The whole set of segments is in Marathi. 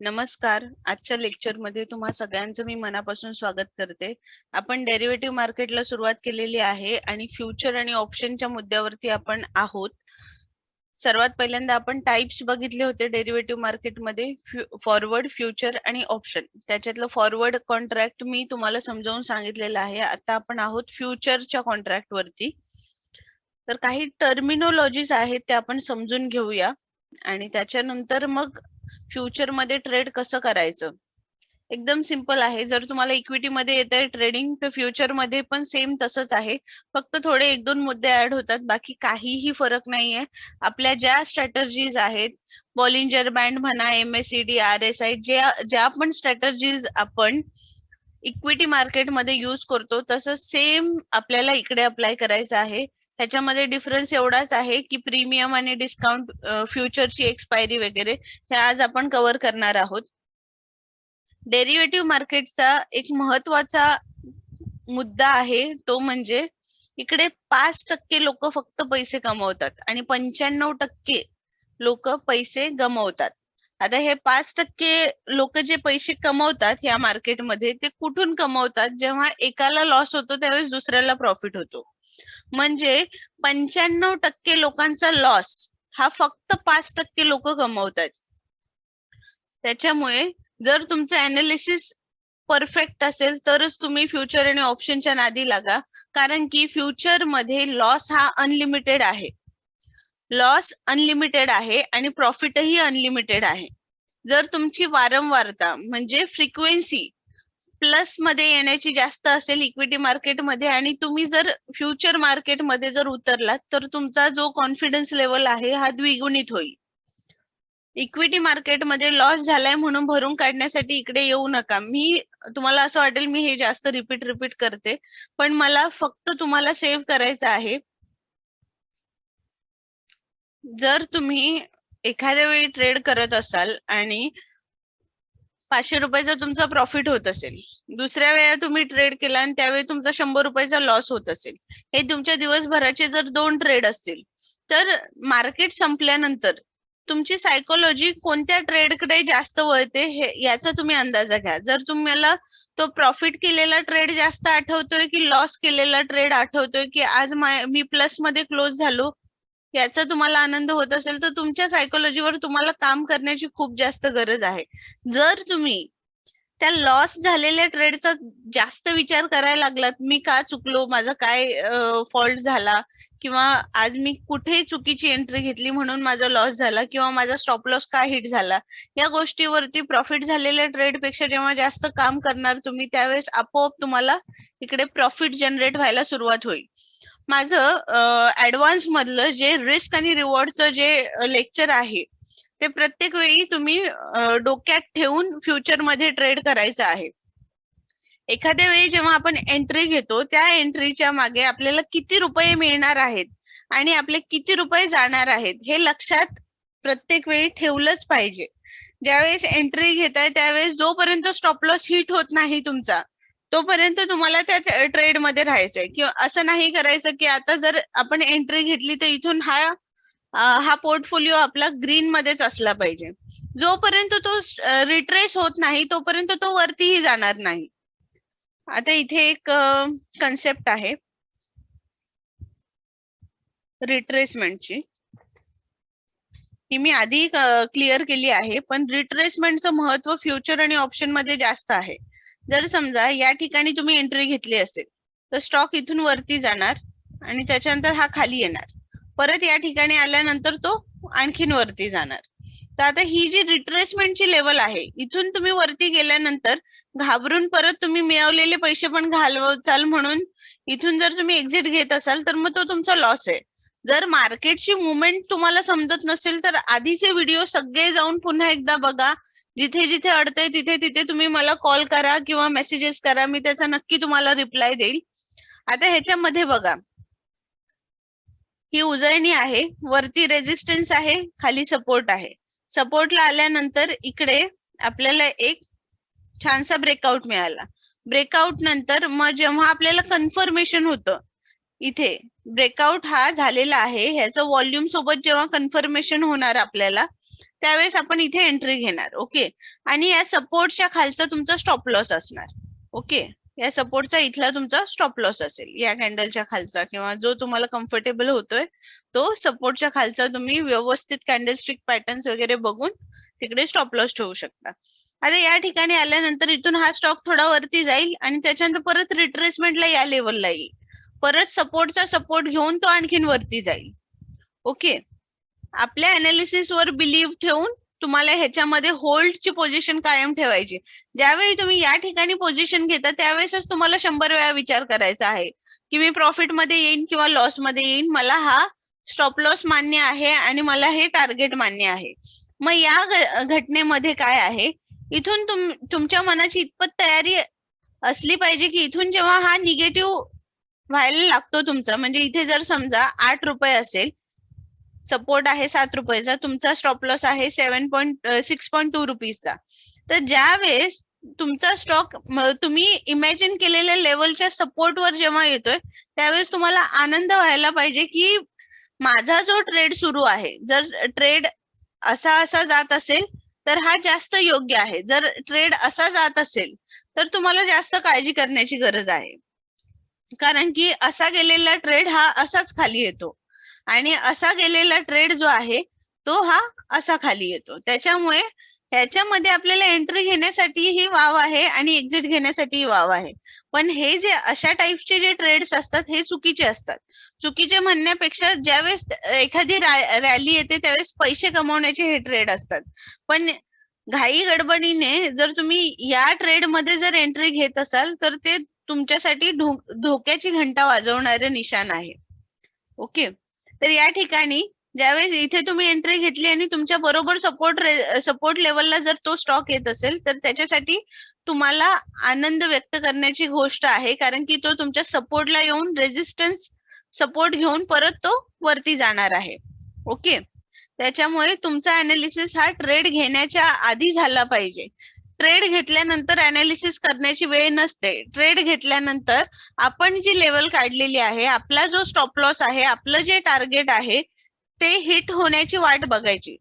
नमस्कार. आजच्या लेक्चरमध्ये तुम्हा सगळ्यांचं मी मनापासून स्वागत करते. आपण डेरिव्हेटिव्ह मार्केटला सुरुवात केलेली आहे आणि फ्युचर आणि ऑप्शनच्या मुद्द्यावरती आपण आहोत. सर्वात पहिल्यांदा आपण टाइप्स बघितले होते डेरिव्हेटिव्ह मार्केटमध्ये फॉरवर्ड फ्युचर आणि ऑप्शन. त्याच्यातलं फॉरवर्ड कॉन्ट्रॅक्ट मी तुम्हाला समजावून सांगितलेलं आहे. आता आपण आहोत फ्युचरच्या कॉन्ट्रॅक्ट वरती तर काही टर्मिनॉलॉजीज आहेत त्या आपण समजून घेऊया आणि त्याच्यानंतर मग फ्युचरमध्ये ट्रेड कसं करायचं? एकदम सिंपल आहे. जर तुम्हाला इक्विटी मध्ये येत आहे ट्रेडिंग तर फ्युचरमध्ये पण सेम तसंच आहे. फक्त थोडे एक दोन मुद्दे ऍड होतात. बाकी काहीही फरक नाहीये. आपल्या ज्या स्ट्रॅटर्जीज आहेत बॉलिंजर बँड म्हणा एमएससीडी आर एस आय ज्या ज्या पण स्ट्रॅटर्जीज आपण इक्विटी मार्केटमध्ये युज करतो तसं सेम आपल्याला इकडे अप्लाय करायचं आहे. त्याच्यामध्ये डिफरन्स एवढाच आहे की प्रीमियम आणि डिस्काउंट फ्युचरची एक्सपायरी वगैरे हे आज आपण कव्हर करणार आहोत. डेरिव्हेटिव्ह मार्केटचा एक महत्त्वाचा मुद्दा आहे तो म्हणजे इकडे पाच टक्के लोक फक्त पैसे कमवतात आणि पंच्याण्णव टक्के लोक पैसे गमवतात. आता हे पाच टक्के लोक जे पैसे कमवतात या मार्केटमध्ये ते कुठून कमवतात? जेव्हा एकाला लॉस होतो त्यावेळेस दुसऱ्याला प्रॉफिट होतो. म्हणजे पंच्याण्णव टक्के लोकांचा लॉस हा फक्त पाच टक्के लोक कमवतात. त्याच्यामुळे जर तुमचं अनालिसिस परफेक्ट असेल तरच तुम्ही फ्युचर आणि ऑप्शनच्या नादी लागा. कारण की फ्युचरमध्ये लॉस हा अनलिमिटेड आहे. लॉस अनलिमिटेड आहे आणि प्रॉफिटही अनलिमिटेड आहे. जर तुमची वारंवारता म्हणजे फ्रिक्वेन्सी प्लसमध्ये येण्याची जास्त असेल इक्विटी मार्केटमध्ये आणि तुम्ही जर फ्युचर मार्केटमध्ये जर उतरलात तर तुमचा जो कॉन्फिडन्स लेवल आहे हा द्विगुणित होईल. इक्विटी मार्केटमध्ये लॉस झालाय म्हणून भरून काढण्यासाठी इकडे येऊ नका. मी तुम्हाला असं वाटेल मी हे जास्त रिपीट रिपीट करते. पण मला फक्त तुम्हाला सेव्ह करायचं आहे. जर तुम्ही एखाद्या वेळी ट्रेड करत असाल आणि पाचशे रुपयाचा तुमचा प्रॉफिट होत असेल. दुसऱ्या वेळा तुम्ही ट्रेड केला आणि त्यावेळी तुमचा शंभर रुपयाचा लॉस होत असेल. हे तुमच्या दिवसभराचे जर दोन ट्रेड असतील तर मार्केट संपल्यानंतर तुमची सायकोलॉजी कोणत्या ट्रेडकडे जास्त वळते हे याचा तुम्ही अंदाजा घ्या. जर तुम्हाला तो प्रॉफिट केलेला ट्रेड जास्त आठवतोय की लॉस केलेला ट्रेड आठवतोय की आज मी प्लसमध्ये क्लोज झालो याचा तुम्हाला आनंद होत असेल तर तुमच्या सायकोलॉजीवर तुम्हाला काम करण्याची खूप जास्त गरज आहे. जर तुम्ही त्या लॉस झालेल्या ट्रेडचा जास्त विचार करायला लागलात मी का चुकलो माझा काय फॉल्ट झाला किंवा आज मी कुठे चुकीची एंट्री घेतली म्हणून माझा लॉस झाला किंवा माझा स्टॉप लॉस का हिट झाला या गोष्टीवरती प्रॉफिट झालेल्या ट्रेडपेक्षा जेव्हा जास्त काम करणार तुम्ही त्यावेळेस आपोआप तुम्हाला इकडे प्रॉफिट जनरेट व्हायला सुरुवात होईल. माझं ऍडव्हान्स मधलं जे रिस्क आणि रिवॉर्डचं जे लेक्चर आहे ते प्रत्येक वेळी तुम्ही डोक्यात ठेवून फ्युचरमध्ये ट्रेड करायचं आहे. एखाद्या वेळी जेव्हा आपण एंट्री घेतो त्या एंट्रीच्या मागे आपल्याला किती रुपये मिळणार आहेत आणि आपले किती रुपये जाणार आहेत हे लक्षात प्रत्येक वेळी ठेवलंच पाहिजे. ज्यावेळेस एंट्री घेताय त्यावेळेस जोपर्यंत स्टॉप लॉस हिट होत नाही तुमचा तोपर्यंत तुम्हाला त्या ट्रेडमध्ये राहायचंय. किंवा असं नाही करायचं की आता जर आपण एंट्री घेतली तर इथून हा हा पोर्टफोलिओ आपला ग्रीन मध्येच असला पाहिजे. जोपर्यंत तो रिट्रेस होत नाही तोपर्यंत तो वरतीही जाणार नाही. आता इथे एक कन्सेप्ट आहे. रिट्रेसमेंटची. ही मी आधी क्लिअर केली आहे पण रिट्रेसमेंटचं महत्त्व फ्युचर आणि ऑप्शनमध्ये जास्त आहे. जर समजा या ठिकाणी तुम्ही एंट्री घेतली असेल तर स्टॉक इथून वरती जाणार आणि त्याच्यानंतर हा खाली येणार. परत या ठिकाणी आल्यानंतर तो आणखीन वरती जाणार. तर आता ही जी रिट्रेसमेंटची लेवल आहे इथून तुम्ही वरती गेल्यानंतर घाबरून परत तुम्ही मिळवलेले पैसे पण घालवचाल म्हणून इथून जर तुम्ही एक्झिट घेत असाल तर मग तो तुमचा लॉस आहे. जर मार्केटची मुवमेंट तुम्हाला समजत नसेल तर आधीचे व्हिडिओ सगळे जाऊन पुन्हा एकदा बघा. जिथे जिथे अडतंय तिथे तिथे तुम्ही मला कॉल करा किंवा मेसेजेस करा मी त्याचा नक्की तुम्हाला रिप्लाय देईल. आता ह्याच्यामध्ये बघा. ही उजळणी आहे वरती रेजिस्टन्स आहे खाली सपोर्ट आहे. सपोर्टला आल्यानंतर इकडे आपल्याला एक छानसा ब्रेकआउट मिळाला. ब्रेकआउट नंतर मग जेव्हा आपल्याला कन्फर्मेशन होतं इथे ब्रेकआउट हा झालेला आहे ह्याचं व्हॉल्यूम सोबत जेव्हा कन्फर्मेशन होणार आपल्याला त्यावेळेस आपण इथे एंट्री घेणार ओके आणि या सपोर्टच्या खालचा तुमचा स्टॉप लॉस असणार ओके या सपोर्टचा इथला तुमचा स्टॉप लॉस असेल या कॅन्डलच्या खालचा किंवा जो तुम्हाला कम्फर्टेबल होतोय तो सपोर्टच्या खालचा तुम्ही व्यवस्थित कॅन्डलस्टिक पॅटर्न्स वगैरे बघून तिकडे स्टॉप लॉस ठेवू शकता. आता या ठिकाणी आल्यानंतर इथून हा स्टॉक थोडा वरती जाईल आणि त्याच्यानंतर परत रिट्रेसमेंटला या लेवलला येईल. परत सपोर्टचा सपोर्ट घेऊन तो आणखीन वरती जाईल ओके आपल्या अनालिसिस वर बिलीव्ह ठेवून तुम्हाला ह्याच्यामध्ये होल्डची पोझिशन कायम ठेवायची. ज्यावेळी तुम्ही या ठिकाणी पोझिशन घेता त्यावेळेसच तुम्हाला शंभर वेळा विचार करायचा आहे. की मी प्रॉफिटमध्ये येईन किंवा लॉसमध्ये येईन मला हा स्टॉप लॉस मान्य आहे आणि मला हे टार्गेट मान्य आहे. मग या घटनेमध्ये काय आहे? इथून तुम तुमच्या मनाची इतपत तयारी असली पाहिजे की इथून जेव्हा हा निगेटिव्ह व्हायला लागतो तुमचा म्हणजे इथे जर समजा आठ रुपये असेल सपोर्ट आहे सात रुपयाचा तुमचा स्टॉप लॉस आहे seven point six point two रुपीजचा तर ज्या वेळेस तुमचा स्टॉक तुम्ही इमॅजिन केलेल्या लेवलच्या सपोर्टवर जेव्हा येतोय त्यावेळेस तुम्हाला आनंद व्हायला पाहिजे की माझा जो ट्रेड सुरू आहे जर ट्रेड असा असा जात असेल तर हा जास्त योग्य आहे. जर ट्रेड असा जात असेल तर तुम्हाला जास्त काळजी करण्याची गरज आहे. कारण की असा गेलेला ट्रेड हा असाच खाली येतो. आणि असा गेलेला ट्रेड जो आहे तो हा असा खाली येतो. त्याच्यामुळे ह्याच्यामध्ये आपल्याला एंट्री घेण्यासाठी ही वाव आहे आणि एक्झिट घेण्यासाठी वाव आहे. पण हे जे अशा टाईपचे जे ट्रेड्स असतात हे चुकीचे असतात. चुकीचे म्हणण्यापेक्षा ज्यावेळेस एखादी रॅली येते त्यावेळेस पैसे कमवण्याचे हे ट्रेड असतात. पण घाई गडबडीने जर तुम्ही या ट्रेडमध्ये जर एंट्री घेत असाल तर ते तुमच्यासाठी धोक्याची घंटा वाजवणारे निशाण आहे. ओके तर या ठिकाणी ज्यावेळेस इथे तुम्ही एंट्री घेतली आणि तुमच्या बरोबर सपोर्ट सपोर्ट लेवलला जर तो स्टॉक येत असेल तर त्याच्यासाठी तुम्हाला आनंद व्यक्त करण्याची गोष्ट आहे. कारण की तो तुमच्या सपोर्टला येऊन रेजिस्टन्स सपोर्ट घेऊन परत तो वरती जाणार आहे. ओके त्याच्यामुळे तुमचा अनालिसिस हा ट्रेड घेण्याच्या आधी झाला पाहिजे. ट्रेड घेतल्यानंतर अनालिसिस करण्याची वेळ नसते. ट्रेड घेतल्यानंतर आपण जी लेवल काढलेली आहे आपला जो स्टॉप लॉस आहे आपलं जे टार्गेट आहे ते हिट होण्याची वाट बघायची.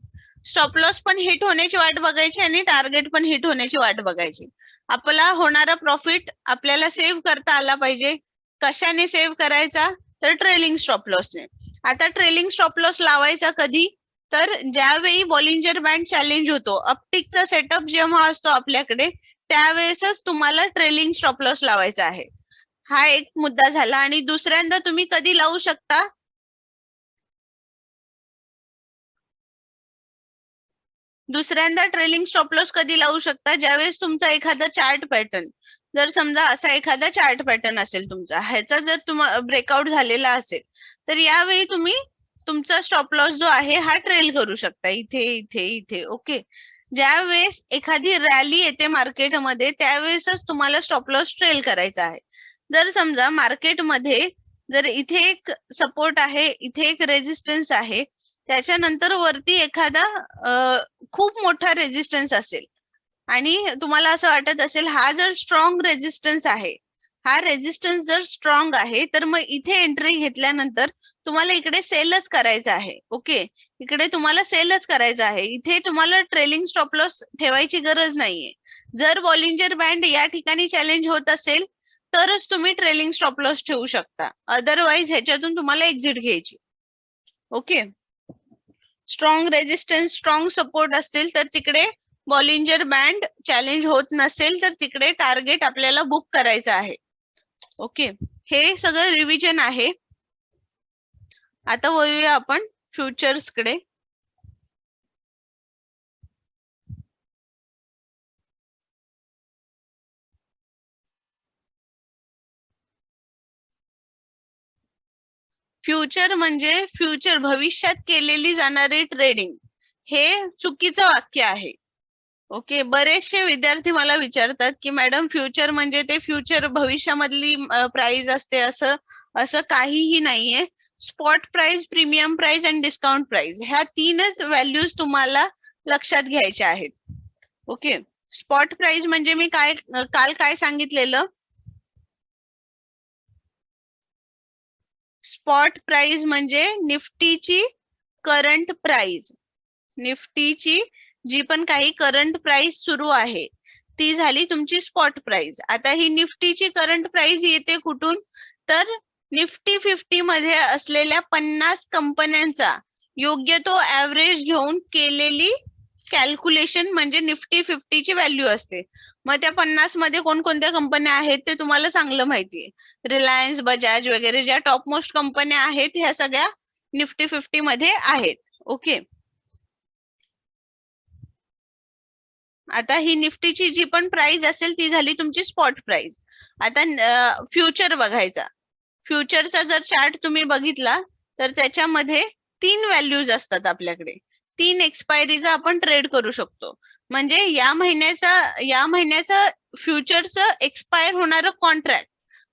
स्टॉप लॉस पण हिट होण्याची वाट बघायची आणि टार्गेट पण हिट होण्याची वाट बघायची. आपला होणारा प्रॉफिट आपल्याला सेव्ह करता आला पाहिजे. कशाने सेव्ह करायचा? तर ट्रेलिंग स्टॉप लॉसने आता ट्रेलिंग स्टॉप लॉस लावायचा कधी? तर ज्यावेळी बॉलिंजर बँड चॅलेंज होतो अपटिकचा सेटअप जेव्हा असतो आपल्याकडे त्यावेळेसच तुम्हाला ट्रेलिंग स्टॉप लॉस लावायचा आहे. हा एक मुद्दा झाला आणि दुसऱ्यांदा तुम्ही कधी लावू शकता? दुसऱ्यांदा ट्रेलिंग स्टॉप लॉस कधी लावू शकता? ज्यावेळेस तुमचा एखादा चार्ट पॅटर्न जर समजा असा एखादा चार्ट पॅटर्न असेल तुमचा ह्याचा जर तुम्हाला ब्रेकआउट झालेला असेल तर यावेळी तुम्ही तुमचा स्टॉप लॉस जो आहे हा ट्रेल करू शकता. इथे इथे इथे. ओके ज्यावेळेस एखादी रॅली येते मार्केटमध्ये त्यावेळेसच तुम्हाला स्टॉप लॉस ट्रेल करायचा आहे. जर समजा मार्केटमध्ये जर इथे एक सपोर्ट आहे इथे एक रेजिस्टन्स आहे त्याच्यानंतर वरती एखादा खूप मोठा रेजिस्टन्स असेल आणि तुम्हाला असं वाटत असेल हा जर स्ट्रॉंग रेजिस्टन्स आहे हा रेजिस्टन्स जर स्ट्रॉंग आहे तर मग इथे एंट्री घेतल्यानंतर तुम्हाला इकडे सेलच करायचं आहे ओके? इकडे तुम्हाला सेलच करायचं आहे. इथे तुम्हाला ट्रेलिंग स्टॉप लॉस ठेवायची गरज नाहीये. जर बॉलिंजर बँड या ठिकाणी चॅलेंज होत असेल तरच तुम्ही ट्रेलिंग स्टॉप लॉस ठेवू शकता. अदरवाईज ह्याच्यातून तुम्हाला एक्झिट घ्यायची. Okay? Strong resistance strong support असतील तर तिकडे बॉलिंजर बँड चॅलेंज होत नसेल तर तिकडे टार्गेट आपल्याला बुक करायचं आहे. ओके? हे सगळं रिव्हिजन आहे. आता वळूया आपण फ्युचर्सकडे. फ्युचर म्हणजे फ्युचर भविष्यात केलेली जाणारी ट्रेडिंग हे चुकीचं वाक्य आहे. ओके बरेचसे विद्यार्थी मला विचारतात की मॅडम फ्युचर म्हणजे ते फ्युचर भविष्यामधली प्राइस असते असं असं काहीही नाहीये. Spot price premium price and discount price. ह्या तीनच व्हॅल्यूज तुम्हाला लक्षात घ्यायच्या आहेत. ओके स्पॉट प्राइस म्हणजे मी काय काल काय सांगितलेलं? स्पॉट प्राइस म्हणजे निफ्टीची करंट प्राइस. निफ्टीची जी पण काही करंट प्राइस सुरू आहे ती झाली तुमची स्पॉट प्राइस. आता ही निफ्टीची करंट प्राइस येते कुठून? तर निफ्टी फिफ्टी मध्ये असलेल्या पन्नास कंपन्यांचा योग्य तो ऍव्हरेज घेऊन केलेली कॅल्क्युलेशन म्हणजे निफ्टी फिफ्टीची व्हॅल्यू असते. मग त्या पन्नासमध्ये कोणकोणत्या कंपन्या आहेत ते तुम्हाला चांगलं माहिती आहे. रिलायन्स बजाज वगैरे ज्या टॉप मोस्ट कंपन्या आहेत ह्या सगळ्या निफ्टी फिफ्टी मध्ये आहेत. ओके आता ही निफ्टीची जी पण प्राइस असेल ती झाली तुमची स्पॉट प्राइस आता फ्युचर बघायचा. फ्युचरचा जर चार्ट तुम्ही बघितला तर त्याच्यामध्ये तीन व्हॅल्यूज असतात आपल्याकडे. तीन एक्सपायरीचा आपण ट्रेड करू शकतो. म्हणजे या महिन्याचा या महिन्याचं फ्युचरचं एक्सपायर होणारं कॉन्ट्रॅक्ट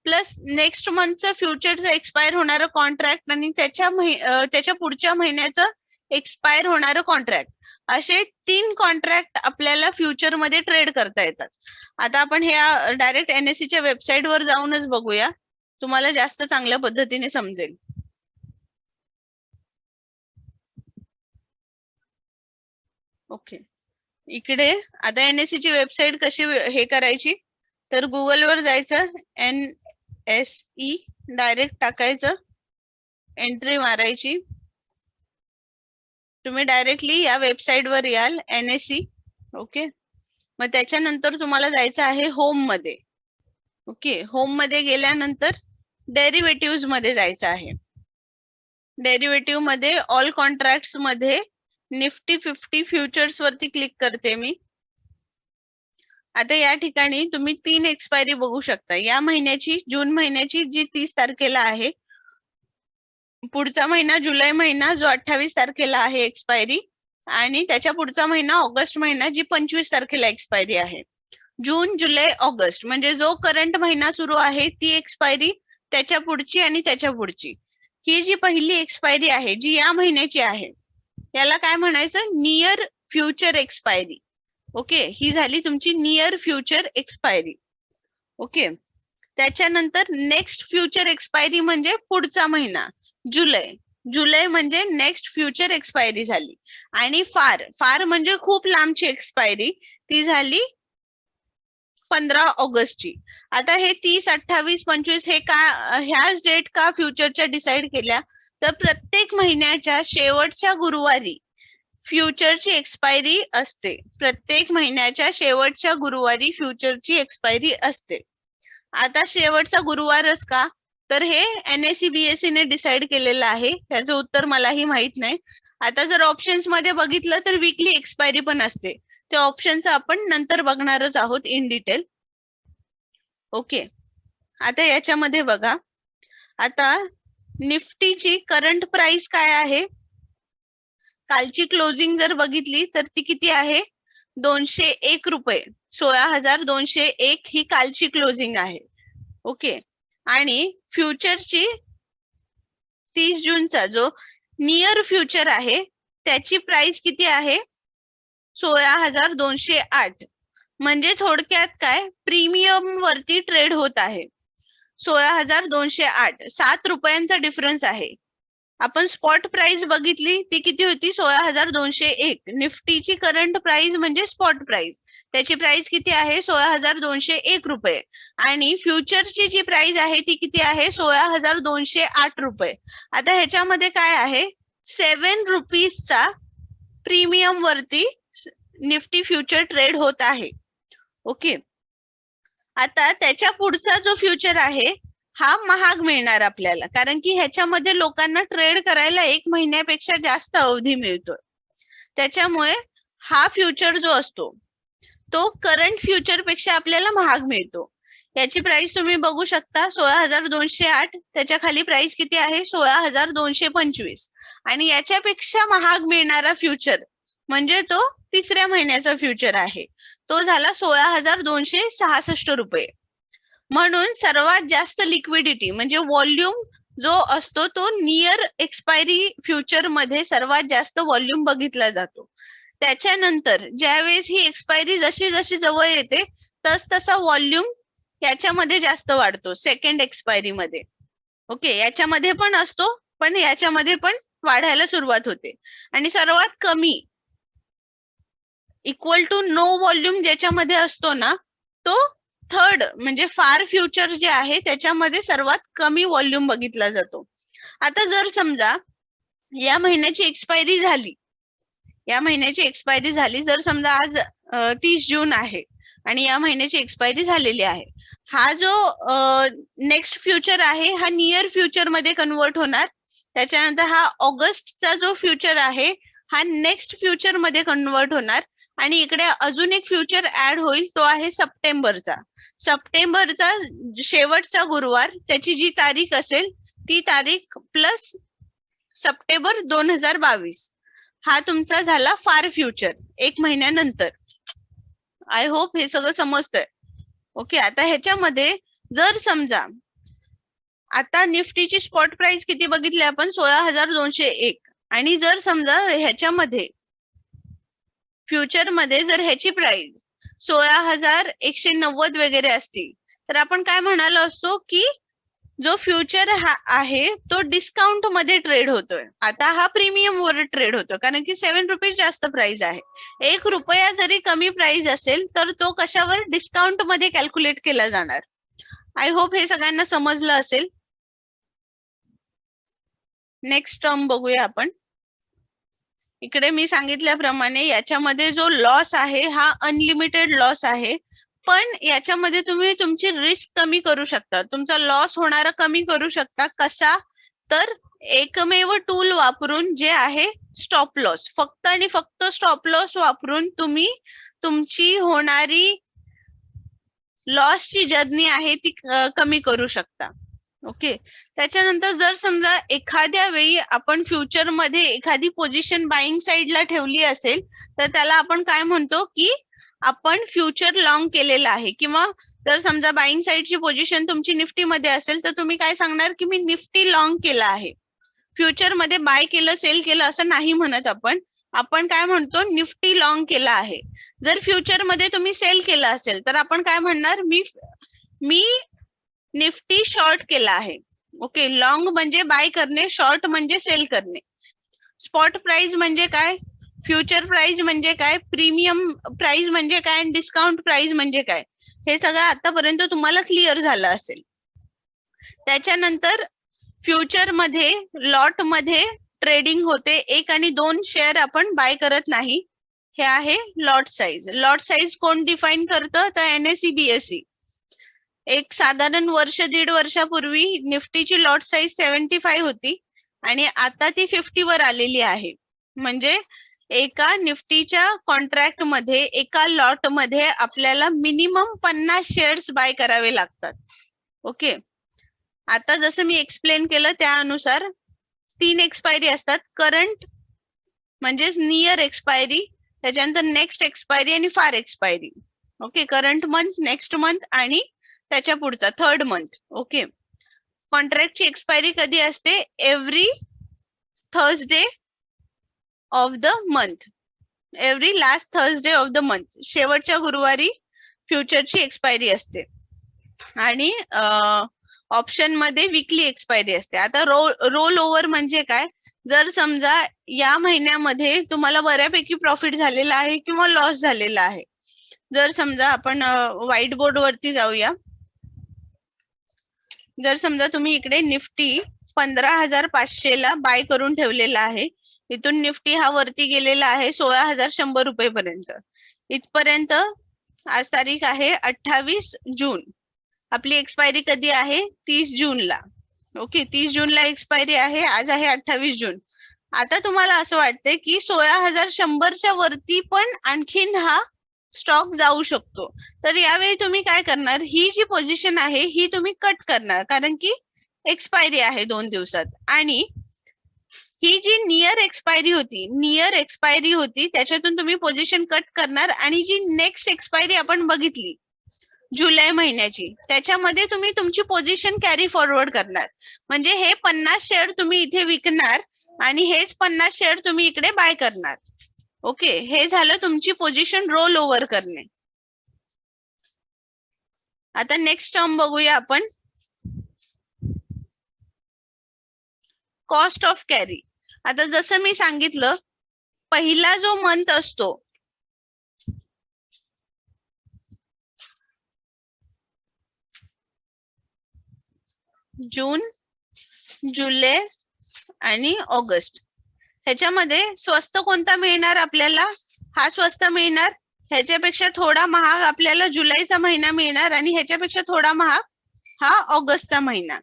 प्लस नेक्स्ट मंथचं फ्युचरचं एक्सपायर होणारं कॉन्ट्रॅक्ट आणि त्याच्या त्याच्या पुढच्या महिन्याचं एक्सपायर होणारं कॉन्ट्रॅक्ट असे तीन कॉन्ट्रॅक्ट आपल्याला फ्युचरमध्ये ट्रेड करता येतात. आता आपण ह्या डायरेक्ट एनएससीच्या वेबसाईट वर जाऊनच बघूया. तुम्हाला जास्त चांगल्या पद्धतीने समजेल. ओके. इकडे आता एनएससी ची वेबसाईट कशी हे करायची? तर गुगल वर जायचं एन एस ई डायरेक्ट टाकायचं एंट्री मारायची. तुम्ही डायरेक्टली या वेबसाईट वर याल एनएससी ओके? मग त्याच्यानंतर तुम्हाला जायचं आहे होममध्ये. ओके होममध्ये गेल्यानंतर डेरिव्हेटिव्हमध्ये जायचं आहे. डेरिव्हेटिव्हमध्ये ऑल कॉन्ट्रॅक्टमध्ये निफ्टी फिफ्टी फ्युचर्स वरती क्लिक करते मी. आता या ठिकाणी तुम्ही तीन एक्सपायरी बघू शकता. या महिन्याची जून महिन्याची जी तीस तारखेला आहे पुढचा महिना जुलै महिना जो अठ्ठावीस तारखेला आहे एक्सपायरी आणि त्याच्या पुढचा महिना ऑगस्ट महिना जी पंचवीस तारखेला एक्सपायरी आहे. जून जुलै ऑगस्ट. म्हणजे जो करंट महिना सुरू आहे ती एक्सपायरी त्याच्या पुढची आणि त्याच्या पुढची. ही जी पहिली एक्सपायरी आहे जी या महिन्याची आहे याला काय म्हणायचं? नियर फ्युचर एक्सपायरी ओके ही झाली तुमची नियर फ्युचर एक्सपायरी ओके त्याच्यानंतर नेक्स्ट फ्युचर एक्सपायरी म्हणजे पुढचा महिना. जुलै. जुलै म्हणजे नेक्स्ट फ्युचर एक्सपायरी झाली. आणि फार. फार म्हणजे खूप लांबची एक्सपायरी ती झाली पंधरा ऑगस्टची. आता हे तीस अठ्ठावीस पंचवीस हे का ह्याच डेट का फ्युचरच्या डिसाईड केल्या? तर प्रत्येक महिन्याच्या शेवटच्या गुरुवारी फ्युचरची एक्सपायरी असते. प्रत्येक महिन्याच्या शेवटच्या गुरुवारी फ्युचरची एक्सपायरी असते. आता शेवटचा गुरुवारच का? तर हे एन एस सी बीएससी ने डिसाईड केलेलं आहे. त्याचं उत्तर मलाही माहीत नाही. आता जर ऑप्शन्समध्ये बघितलं तर वीकली एक्सपायरी पण असते. त्या ऑप्शनचं आपण नंतर बघणारच आहोत इन डिटेल ओके आता याच्यामध्ये बघा. आता निफ्टीची करंट प्राइस काय आहे? कालची क्लोजिंग जर बघितली तर ती किती आहे? दोनशे एक रुपये. सोळा हजार दोनशे एक ही कालची क्लोजिंग आहे. ओके आणि फ्युचरची तीस जूनचा जो नियर फ्युचर आहे त्याची प्राइस किती आहे? सोळा हजार दोनशे आठ. म्हणजे थोडक्यात काय? प्रीमियम वरती ट्रेड होत आहे. सोळा हजार दोनशे आठ. सात रुपयांचा डिफरन्स आहे. आपण स्पॉट प्राइस बघितली ती किती होती? सोळा हजार दोनशे एक. निफ्टीची करंट प्राइस म्हणजे स्पॉट प्राइस त्याची प्राइस किती आहे? सोळा हजार दोनशे एक रुपये. आणि फ्युचरची जी प्राइस आहे ती किती आहे? सोळा हजार दोनशे आठ रुपये. आता ह्याच्यामध्ये काय आहे? सेवन रुपीजचा प्रीमियम वरती निफ्टी फ्युचर ट्रेड होत आहे. ओके? आता त्याच्या पुढचा जो फ्युचर आहे हा महाग मिळणार आपल्याला. कारण की ह्याच्यामध्ये लोकांना ट्रेड करायला एक महिन्यापेक्षा जास्त अवधी मिळतोय. त्याच्यामुळे हा फ्युचर जो असतो तो करंट फ्युचरपेक्षा आपल्याला महाग मिळतो. याची प्राइस तुम्ही बघू शकता सोळा हजार दोनशे आठ. त्याच्याखाली प्राइस किती आहे? सोळा हजार दोनशे पंचवीस. आणि याच्यापेक्षा महाग मिळणारा फ्युचर म्हणजे तो तिसऱ्या महिन्याचा फ्युचर आहे. तो झाला सोळा हजार दोनशे सहासष्ट रुपये. म्हणून सर्वात जास्त लिक्विडिटी म्हणजे व्हॉल्यूम जो असतो तो नियर एक्सपायरी फ्युचरमध्ये सर्वात जास्त व्हॉल्यूम बघितला जातो. त्याच्यानंतर ज्यावेळेस ही एक्सपायरी जशी जशी जवळ येते तस तसा व्हॉल्यूम याच्यामध्ये जास्त वाढतो सेकंड एक्सपायरी मध्ये. ओके याच्यामध्ये पण असतो पण याच्यामध्ये पण वाढायला सुरुवात होते. आणि सर्वात कमी इक्वल टू नो व्हॉल्यूम ज्याच्यामध्ये असतो ना तो थर्ड म्हणजे फार फ्युचर जे आहे त्याच्यामध्ये सर्वात कमी व्हॉल्यूम बघितला जातो. आता जर समजा या महिन्याची एक्सपायरी झाली या महिन्याची एक्सपायरी झाली जर समजा आज तीस जून आहे आणि या महिन्याची एक्सपायरी झालेली आहे हा जो नेक्स्ट फ्युचर आहे हा नियर फ्युचरमध्ये कन्वर्ट होणार त्याच्यानंतर हा ऑगस्टचा जो फ्युचर आहे हा नेक्स्ट फ्युचरमध्ये कन्वर्ट होणार आणि इकडे अजून एक फ्युचर ऍड होईल तो आहे सप्टेंबरचा. सप्टेंबरचा शेवटचा गुरुवार त्याची जी तारीख असेल ती तारीख प्लस सप्टेंबर दोन हजार बावीस. हा तुमचा झाला फार फ्युचर एक महिन्यानंतर. आय होप हे सगळं समजतंय. ओके आता ह्याच्यामध्ये जर समजा आता निफ्टीची स्पॉट प्राइस किती बघितली आपण? सोळा हजार दोनशे एक. आणि जर समजा ह्याच्यामध्ये फ्युचरमध्ये जर ह्याची प्राइस सोळा हजार एकशे नव्वद वगैरे असतील तर आपण काय म्हणालो असतो की जो फ्युचर हा आहे तो डिस्काउंटमध्ये ट्रेड होतोय. आता हा प्रीमियम वर ट्रेड होतो कारण की सेव्हन रुपीज जास्त प्राइस आहे. एक रुपया जरी कमी प्राइस असेल तर तो कशावर? डिस्काउंटमध्ये कॅल्क्युलेट केला जाणार. आय होप हे सगळ्यांना समजलं असेल. नेक्स्ट टर्म बघूया आपण. इकडे मी सांगितल्याप्रमाणे याच्यामध्ये जो लॉस आहे हा अनलिमिटेड लॉस आहे. पण याच्यामध्ये तुम्ही तुमची रिस्क कमी करू शकता. तुमचा लॉस होणारा कमी करू शकता. कसा? तर एकमेव टूल वापरून जे आहे स्टॉप लॉस फक्त आणि फक्त स्टॉप लॉस वापरून तुम्ही तुमची होणारी लॉसची जर्नी आहे ती कमी करू शकता. ओके. त्याच्यानंतर जर समजा एखाद्या वेळी आपण फ्युचरमध्ये एखादी पोझिशन बाईंग साईडला ठेवली असेल तर त्याला आपण काय म्हणतो की आपण फ्युचर लॉंग केलेला आहे. किंवा जर समजा बाईंग साईडची पोझिशन तुमची निफ्टी मध्ये असेल तर तुम्ही काय सांगणार की मी निफ्टी लॉंग केला आहे. फ्युचरमध्ये बाय केलं सेल केलं असं नाही म्हणत आपण. आपण काय म्हणतो निफ्टी लॉंग केला आहे. जर फ्युचरमध्ये तुम्ही सेल केलं असेल तर आपण काय म्हणणार? मी मी निफ्टी शॉर्ट केला आहे. ओके लॉंग म्हणजे बाय करणे शॉर्ट म्हणजे सेल करणे. स्पॉट प्राइस म्हणजे काय? फ्युचर प्राइस म्हणजे काय? प्रीमियम प्राइस म्हणजे काय? आणि डिस्काउंट प्राइस म्हणजे काय? हे सगळं आतापर्यंत तुम्हाला क्लिअर झालं असेल. त्याच्यानंतर फ्युचरमध्ये लॉटमध्ये ट्रेडिंग होते. एक आणि दोन शेअर आपण बाय करत नाही. हे आहे लॉट साईज लॉट साईज कोण डिफाईन करतं? तर एनएससी बीएससी एक साधारण वर्ष दीड वर्षापूर्वी निफ्टीची लॉट साईज सेव्हन्टी फाईव्ह होती आणि आता ती फिफ्टी वर आलेली आहे. म्हणजे एका निफ्टीच्या कॉन्ट्रॅक्टमध्ये एका लॉटमध्ये आपल्याला मिनिमम पन्नास शेअर्स बाय करावे लागतात. ओके आता जसं मी एक्सप्लेन केलं त्यानुसार तीन एक्सपायरी असतात. करंट म्हणजेच नियर एक्सपायरी त्याच्यानंतर नेक्स्ट एक्सपायरी आणि far expiry okay current month next month आणि त्याच्या पुढचा थर्ड मंथ ओके कॉन्ट्रॅक्टची एक्सपायरी कधी असते? Every Thursday of the month every last Thursday of the month शेवटच्या गुरुवारी फ्युचरची एक्सपायरी असते. आणि ऑप्शनमध्ये विकली एक्सपायरी असते. आता रोल रोल ओव्हर म्हणजे काय? जर समजा या महिन्यामध्ये तुम्हाला बऱ्यापैकी प्रॉफिट झालेला आहे किंवा लॉस झालेला आहे. जर समजा आपण व्हाईट बोर्ड वरती जाऊया. जर समजा तुम्ही इकडे निफ्टी पंधरा हजार पाचशे ला बाय करून ठेवलेला आहे इथून निफ्टी हा वरती गेलेला आहे सोळा हजार शंभर रुपये पर्यंत. इथपर्यंत आज तारीख आहे अठ्ठावीस जून. आपली एक्सपायरी कधी आहे? तीस जूनला ओके तीस जूनला एक्सपायरी आहे आज आहे अठ्ठावीस जून. आता तुम्हाला असं वाटतंय की सोळा हजार शंभरच्या वरती पण आणखीन हा स्टॉक जाऊ शकतो. तर यावेळी तुम्ही काय करणार? ही जी पोझिशन आहे ही तुम्ही कट करणार. कारण की एक्सपायरी आहे दोन दिवसात. आणि ही जी नियर एक्सपायरी होती नियर एक्सपायरी होती त्याच्यातून तुम्ही पोझिशन कट करणार. आणि जी नेक्स्ट एक्सपायरी आपण बघितली जुलै महिन्याची त्याच्यामध्ये तुम्ही तुमची पोझिशन कॅरी फॉरवर्ड करणार. म्हणजे हे पन्नास शेअर तुम्ही इथे विकणार आणि हेच पन्नास शेअर तुम्ही इकडे बाय करणार. ओके हे झालं तुमची पोझिशन रोल ओव्हर करणे. आता नेक्स्ट टर्म बघूया आपण. कॉस्ट ऑफ कॅरी आता जसं मी सांगितलं पहिला जो मंथ असतो जून जुलै आणि ऑगस्ट. ह्याच्यामध्ये स्वस्त कोणता मिळणार आपल्याला? हा स्वस्त मिळणार. ह्याच्यापेक्षा थोडा महाग आपल्याला जुलैचा महिना मिळणार आणि ह्याच्यापेक्षा थोडा महाग हा ऑगस्टचा महिना.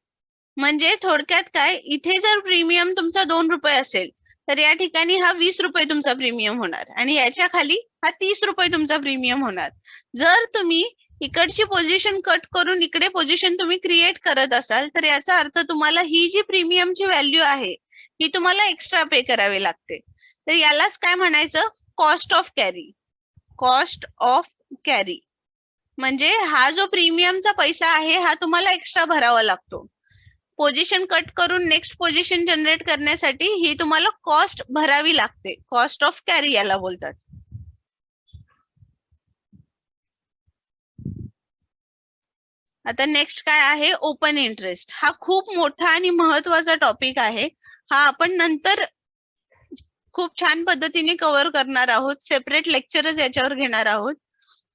म्हणजे थोडक्यात काय? इथे जर प्रीमियम तुमचा दोन रुपये असेल तर या ठिकाणी हा वीस रुपये तुमचा प्रीमियम होणार आणि याच्या खाली हा तीस रुपये तुमचा प्रीमियम होणार. जर तुम्ही इकडची पोझिशन कट करून इकडे पोझिशन तुम्ही क्रिएट करत असाल तर याचा अर्थ तुम्हाला ही जी प्रीमियमची व्हॅल्यू आहे ही तुम्हाला एक्स्ट्रा पे करावी लागते. तर यालाच काय म्हणायचं? Cost of carry cost of carry म्हणजे हा जो प्रीमियमचा पैसा आहे हा तुम्हाला एक्स्ट्रा भरावा लागतो. पोझिशन कट करून नेक्स्ट पोझिशन जनरेट करण्यासाठी ही तुम्हाला कॉस्ट भरावी लागते. कॉस्ट ऑफ कॅरी याला बोलतात. आता नेक्स्ट काय आहे? ओपन इंटरेस्ट हा खूप मोठा आणि महत्त्वाचा टॉपिक आहे. हा आपण नंतर खूप छान पद्धतीने कव्हर करणार आहोत. सेपरेट लेक्चरच याच्यावर घेणार आहोत.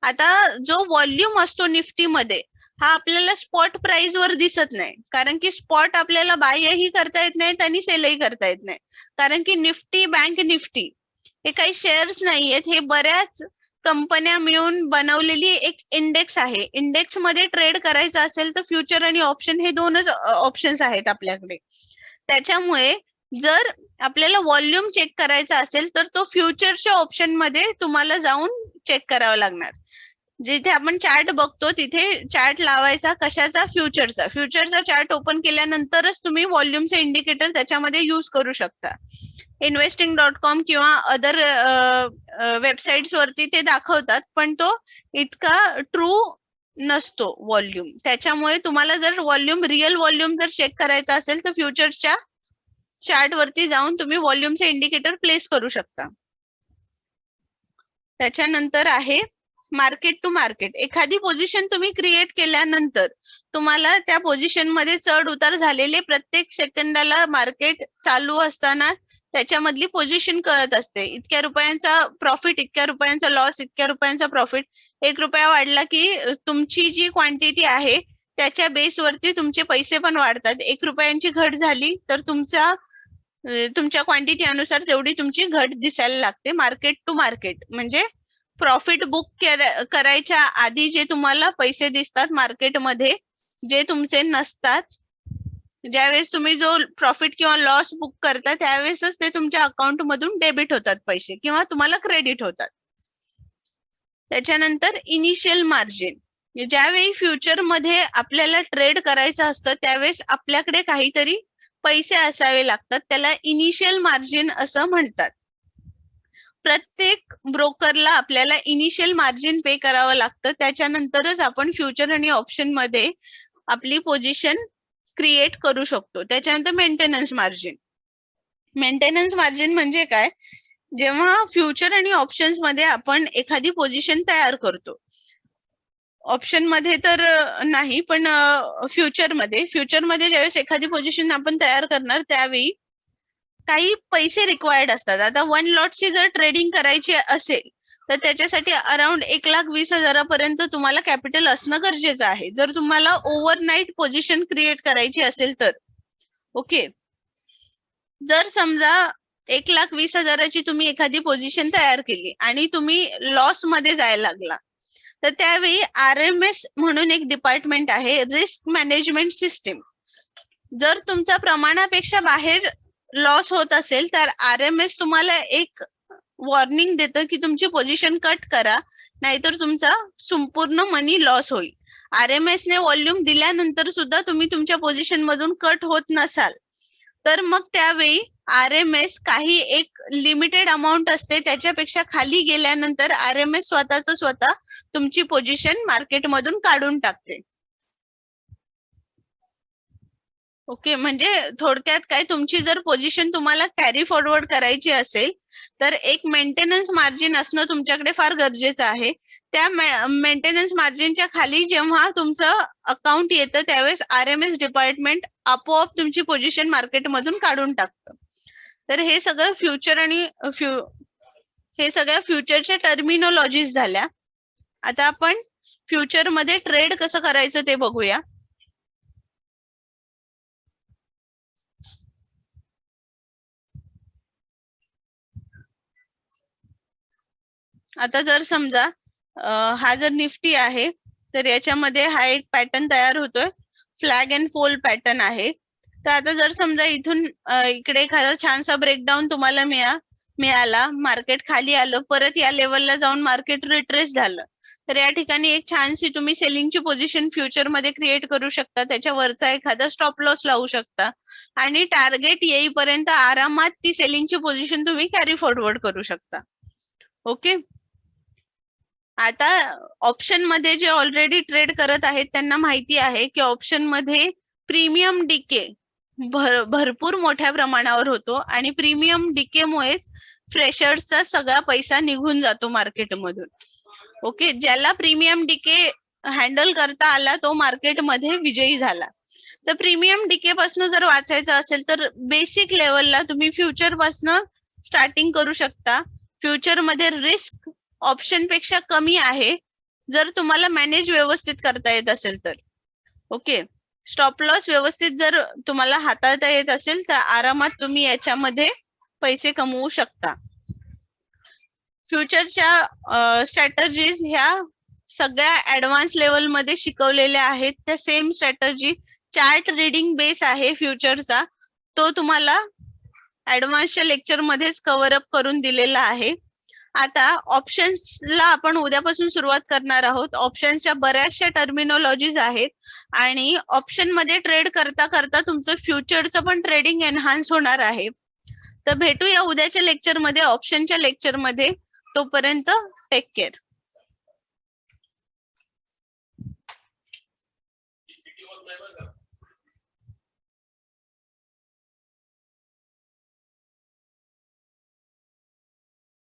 आता जो व्हॉल्यूम असतो निफ्टी मध्ये हा आपल्याला स्पॉट प्राइस वर दिसत नाही. कारण की स्पॉट आपल्याला बायही करता येत नाहीत आणि सेलही करता येत नाही. कारण की निफ्टी बँक निफ्टी. हे काही शेअर्स नाही आहेत हे बऱ्याच कंपन्या मिळून बनवलेली एक इंडेक्स आहे. इंडेक्समध्ये ट्रेड करायचं असेल तर फ्युचर आणि ऑप्शन हे दोनच ऑप्शन्स आहेत आपल्याकडे. त्याच्यामुळे जर आपल्याला व्हॉल्यूम चेक करायचा असेल तर तो फ्युचरच्या ऑप्शनमध्ये तुम्हाला जाऊन चेक करावा लागणार. जिथे आपण चार्ट बघतो तिथे चार्ट लावायचा कशाचा? फ्युचरचा. फ्युचरचा चार्ट ओपन केल्यानंतरच तुम्ही व्हॉल्यूमचे इंडिकेटर त्याच्यामध्ये युज करू शकता. इन्व्हेस्टिंग डॉट कॉम किंवा अदर वेबसाईट्स वरती ते दाखवतात पण तो इतका ट्रू नसतो व्हॉल्यूम. त्याच्यामुळे तुम्हाला जर व्हॉल्यूम रिअल व्हॉल्यूम जर चेक करायचा असेल तर फ्युचरच्या चार्ट वरती जाऊन तुम्ही व्हॉल्यूमचे इंडिकेटर प्लेस करू शकता. त्याच्यानंतर आहे मार्केट टू मार्केट. एखादी पोझिशन तुम्ही क्रिएट केल्यानंतर तुम्हाला त्या पोझिशनमध्ये चढ उतार झालेले प्रत्येक सेकंदाला मार्केट चालू असताना त्याच्यामधली पोझिशन कळत असते. इतक्या रुपयांचा प्रॉफिट इतक्या रुपयांचा लॉस इतक्या रुपयांचा प्रॉफिट एक रुपया वाढला की तुमची जी क्वांटिटी आहे त्याच्या बेसवरती तुमचे पैसे पण वाढतात. एक रुपयांची घट झाली तर तुमचा तुमच्या क्वांटिटी अनुसार तेवढी तुमची घट दिसायला लागते. मार्केट टू मार्केट म्हणजे प्रॉफिट बुक करायच्या आधी जे तुम्हाला पैसे दिसतात मार्केटमध्ये जे तुमचे नसतात ज्यावेळेस तुम्ही जो प्रॉफिट किंवा लॉस बुक करता त्यावेळेसच ते तुमच्या अकाउंट मधून डेबिट होतात पैसे किंवा तुम्हाला क्रेडिट होतात. त्याच्यानंतर इनिशियल मार्जिन ज्यावेळी फ्युचरमध्ये आपल्याला ट्रेड करायचं असतं त्यावेळेस आपल्याकडे काहीतरी पैसे असावे लागतात. त्याला इनिशियल मार्जिन असं म्हणतात. प्रत्येक ब्रोकरला आपल्याला इनिशियल मार्जिन पे करावं लागतं. त्याच्यानंतरच आपण फ्युचर आणि ऑप्शनमध्ये आपली पोझिशन क्रिएट करू शकतो. त्याच्यानंतर मेंटेनन्स मार्जिन मेंटेनन्स मार्जिन म्हणजे काय? जेव्हा फ्युचर आणि ऑप्शन्समध्ये आपण एखादी पोझिशन तयार करतो. ऑप्शनमध्ये तर नाही पण फ्युचरमध्ये. फ्युचरमध्ये ज्यावेळेस एखादी पोझिशन आपण तयार करणार त्यावेळी काही पैसे रिक्वायर्ड असतात. आता वन लॉटची जर ट्रेडिंग करायची असेल तर त्याच्यासाठी अराउंड एक लाख वीस हजारापर्यंत तुम्हाला कॅपिटल असणं गरजेचं आहे. जर तुम्हाला ओव्हरनाईट पोझिशन क्रिएट करायची असेल तर. ओके जर समजा एक लाख वीस हजाराची तुम्ही एखादी पोझिशन तयार केली आणि तुम्ही लॉसमध्ये जायला लागला तर त्यावेळी आर एम एस म्हणून एक डिपार्टमेंट आहे रिस्क मॅनेजमेंट सिस्टीम जर तुमचा प्रमाणापेक्षा बाहेर लॉस होत असेल तर आर एम एस तुम्हाला एक वॉर्निंग देतं की तुमची पोझिशन कट करा नाहीतर तुमचा संपूर्ण मनी लॉस होईल. आर एम एस ने व्हॉल्यूम दिल्यानंतर सुद्धा तुम्ही तुमच्या पोझिशन मधून कट होत नसाल. तर मग त्यावेळी आर एम एस काही एक लिमिटेड अमाऊंट असते त्याच्यापेक्षा खाली गेल्यानंतर आर एम एस स्वतःच स्वतः तुमची पोझिशन मार्केटमधून काढून टाकते. ओके म्हणजे थोडक्यात काय तुमची जर पोझिशन तुम्हाला कॅरी फॉरवर्ड करायची असेल तर एक मेंटेनन्स मार्जिन असणं तुमच्याकडे फार गरजेचं आहे. त्या मेंटेनन्स मार्जिनच्या खाली जेव्हा तुमचं अकाउंट येतं त्यावेळेस आर एम एस डिपार्टमेंट आपोआप तुमची पोझिशन मार्केटमधून काढून टाकतं. तर हे सगळं फ्युचर आणि हे सगळ्या फ्युचरच्या टर्मिनॉलॉजीज झाल्या. आता आपण फ्युचरमध्ये ट्रेड कसं करायचं ते बघूया. आता जर समजा हा जर निफ्टी आहे तर याच्यामध्ये हा एक पॅटर्न तयार होतोय. फ्लॅग अँड फोल पॅटर्न आहे. तर आता जर समजा इथून इकडे एखादा छानसा ब्रेकडाऊन तुम्हाला मिळा मिळाला मार्केट खाली आलं परत या लेवलला जाऊन मार्केट रिट्रेस झालं तर या ठिकाणी एक छानशी तुम्ही सेलिंगची पोझिशन फ्युचरमध्ये क्रिएट करू शकता. त्याच्या वरचा एखादा स्टॉप लॉस लावू शकता. आणि टार्गेट येईपर्यंत आरामात ती सेलिंगची पोझिशन तुम्ही कॅरी फॉरवर्ड करू शकता. ओके आता ऑप्शनमध्ये जे ऑलरेडी ट्रेड करत आहेत त्यांना माहिती आहे की ऑप्शनमध्ये प्रीमियम डिके भर भरपूर मोठ्या प्रमाणावर होतो आणि प्रीमियम डिकेमुळेच फ्रेशर्सचा सगळा पैसा निघून जातो मार्केटमधून ओके ज्याला प्रीमियम डिके हँडल करता आला तो मार्केटमध्ये विजयी झाला. तर प्रीमियम डिके पासून जर वाचायचं असेल तर बेसिक लेवलला तुम्ही फ्युचरपासून स्टार्टिंग करू शकता. फ्युचरमध्ये रिस्क ऑप्शनपेक्षा कमी आहे. जर तुम्हाला मॅनेज व्यवस्थित करता येत असेल तर. ओके स्टॉप लॉस व्यवस्थित जर तुम्हाला हाताळता येत असेल तर आरामात तुम्ही याच्यामध्ये पैसे कमवू शकता. फ्युचरच्या स्ट्रॅटर्जीज ह्या सगळ्या ऍडव्हान्स लेवलमध्ये शिकवलेल्या आहेत. त्या same strategy chart reading base आहे फ्युचरचा तो तुम्हाला ऍडव्हान्सच्या लेक्चर मध्येच कव्हर अप करून दिलेला आहे. आता ऑप्शन्सला आपण उद्यापासून सुरुवात करणार आहोत. ऑप्शन्सच्या बऱ्याचशा टर्मिनॉलॉजीज आहेत आणि ऑप्शनमध्ये ट्रेड करता करता तुमचं फ्युचरचं पण ट्रेडिंग एनहान्स होणार आहे. तर भेटूया उद्याच्या लेक्चरमध्ये ऑप्शनच्या लेक्चरमध्ये तोपर्यंत टेक केअर